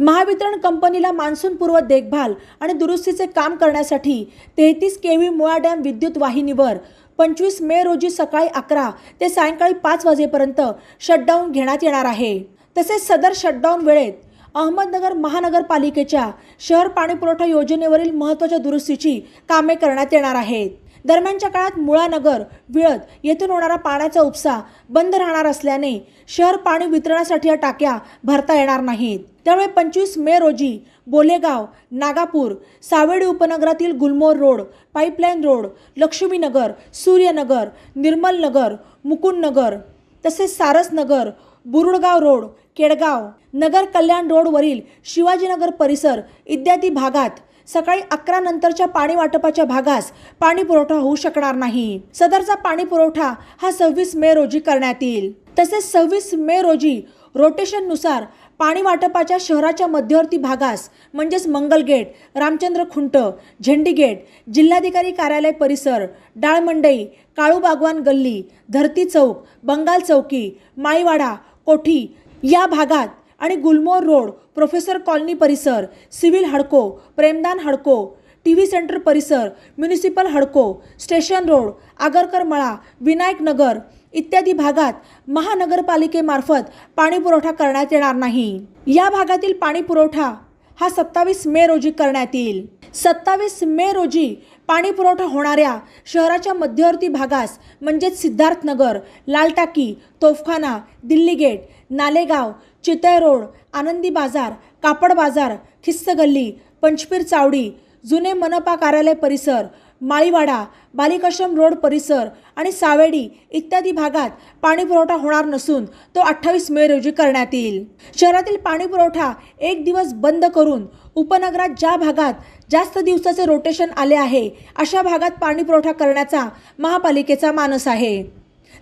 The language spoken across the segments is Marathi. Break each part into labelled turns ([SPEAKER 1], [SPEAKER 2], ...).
[SPEAKER 1] महावितरण कंपनीला मान्सूनपूर्व देखभाल आणि दुरुस्तीचे काम करण्यासाठी तेहतीस केव्ही मुळा डॅम विद्युत वाहिनीवर पंचवीस मे रोजी सकाळी अकरा ते सायंकाळी पाच वाजेपर्यंत शटडाऊन घेण्यात येणार आहे. तसेच सदर शटडाऊन वेळेत अहमदनगर महानगरपालिकेच्या शहर पाणीपुरवठा योजनेवरील महत्त्वाच्या दुरुस्तीची कामे करण्यात येणार आहेत. दरम्यानच्या काळात मुळानगर विळद येथून होणारा पाण्याचा उपसा बंद राहणार असल्याने शहर पाणी वितरणासाठी या टाक्या भरता येणार नाहीत. त्यामुळे पंचवीस मे रोजी बोलेगाव नागापूर सावेडी उपनगरातील Gulmohar road pipeline road Laxminagar Suryanagar Nirmalnagar Mukundnagar तसेच सारसनगर बुरुडगाव रोड केडगाव नगर कल्याण रोडवरील शिवाजीनगर परिसर इत्यादी भागात सकाळी अकरा नंतरच्या पाणी वाटपाच्या भागास पाणी पुरवठा होऊ शकणार नाही. सदरचा पाणी पुरवठा हा सव्वीस मे रोजी करण्यात येईल. तसेच सव्वीस मे रोजी रोटेशननुसार पाणी वाटपाच्या शहराच्या मध्यवर्ती भागास म्हणजेच मंगलगेट रामचंद्र खुंट झेंडी गेट जिल्हाधिकारी कार्यालय परिसर डाळमंडई काळू बागवान गल्ली धरती चौक बंगाल चौकी माईवाडा कोठी या भागात आणि गुलमोर रोड प्रोफेसर कॉलनी परिसर civil Hudco Premdan Hudco T V centre परिसर municipal Hudco station road Agarkar Mala Vinayak Nagar इत्यादी भागात महानगरपालिकेमार्फत पाणी पुरवठा करण्यात येणार नाही. या भागातील पाणी पुरवठा हा सत्तावीस मे रोजी करण्यात येईल. सत्तावीस मे रोजी पाणी पुरवठा होणाऱ्या शहराच्या मध्यवर्ती भागास म्हणजेच सिद्धार्थनगर लालटाकी तोफखाना दिल्ली गेट नालेगाव चितय रोड आनंदी बाजार कापड बाजार खिस्त गल्ली पंचपीर चावडी जुने मनपा कार्यालय परिसर माळीवाडा बालिकाश्रम रोड परिसर आणि सावेडी इत्यादी भागात पाणीपुरवठा होणार नसून तो अठ्ठावीस मे रोजी करण्यात येईल. शहरातील पाणीपुरवठा एक दिवस बंद करून उपनगरात ज्या भागात जास्त दिवसाचे रोटेशन आले आहे. अशा भागात पाणी पुरवठा करण्याचा महापालिकेचा मानस आहे.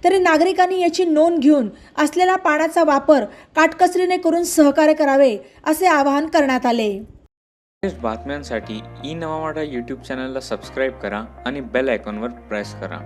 [SPEAKER 1] तरी नागरिकांनी याची नोंद घेऊन असलेला पाण्याचा वापर काटकसरीने करून सहकार्य करावे असे आवाहन करण्यात आले.
[SPEAKER 2] बातम्यांसाठी ई नवा यूट्यूब चॅनलला सबस्क्राईब करा आणि बेल आयकॉनवर प्रेस करा.